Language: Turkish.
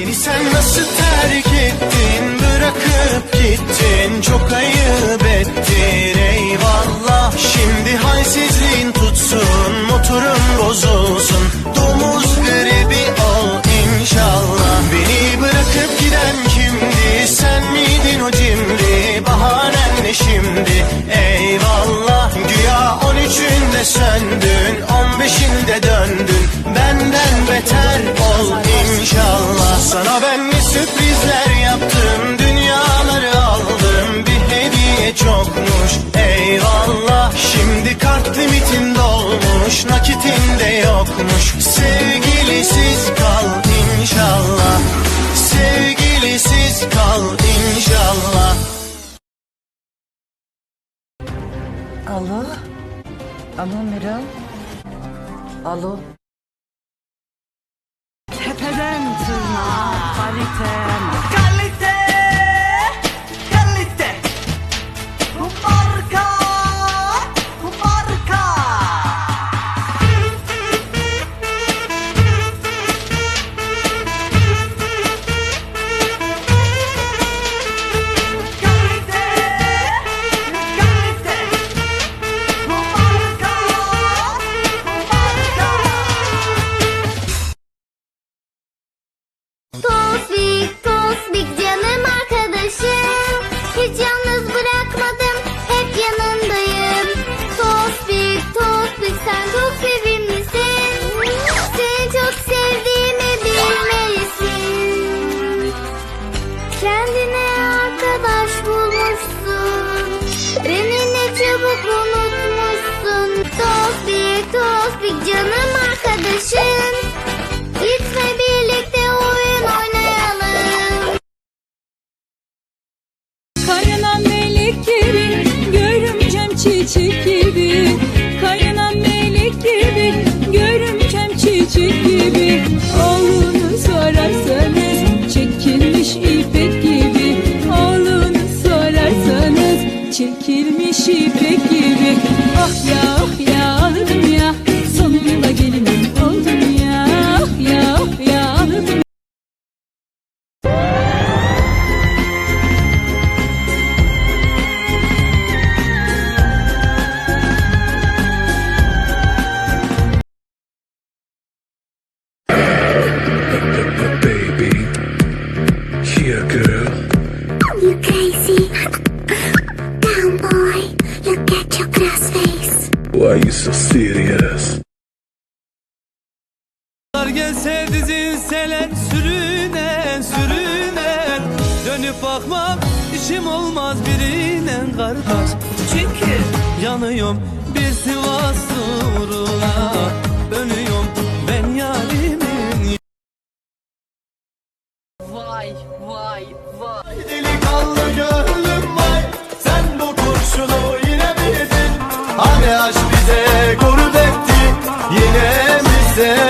Beni sen nasıl terk ettin? Bırakıp gittin. Çok ayıp ettin. Eyvallah. Şimdi halsizliğin tutsun. Motorun bozulsun. Domuz gribi ol inşallah. Beni bırakıp giden kimdi? Sen miydin o cimri? Bahanen ne şimdi? Eyvallah. Güya on üçünde söndün. On beşinde limitin dolmuş nakitin de yokmuş Sevgilisiz kal inşallah Sevgilisiz kal inşallah Alo? Alo Meral? Alo? Tepeden tırnağa Kalite Tosbik canım arkadaşım Gitme birlikte oyun oynayalım. Kaynanan melek gibi, görümcem çiçek gibi. Kaynanan melek gibi, görümcem çiçek gibi. Oğlunu sorarsanız, çekilmiş ipek gibi. Oğlunu sorarsanız, çekilmiş ipek Here, girl. You crazy? Down boy, look at your glass face. Why you so serious? Gelse dizilseler sürünen sürünen Dönüp bakmam işim olmaz birine kardeş Çünkü yanıyorum bir Sivas uğruna Ölüyorum myself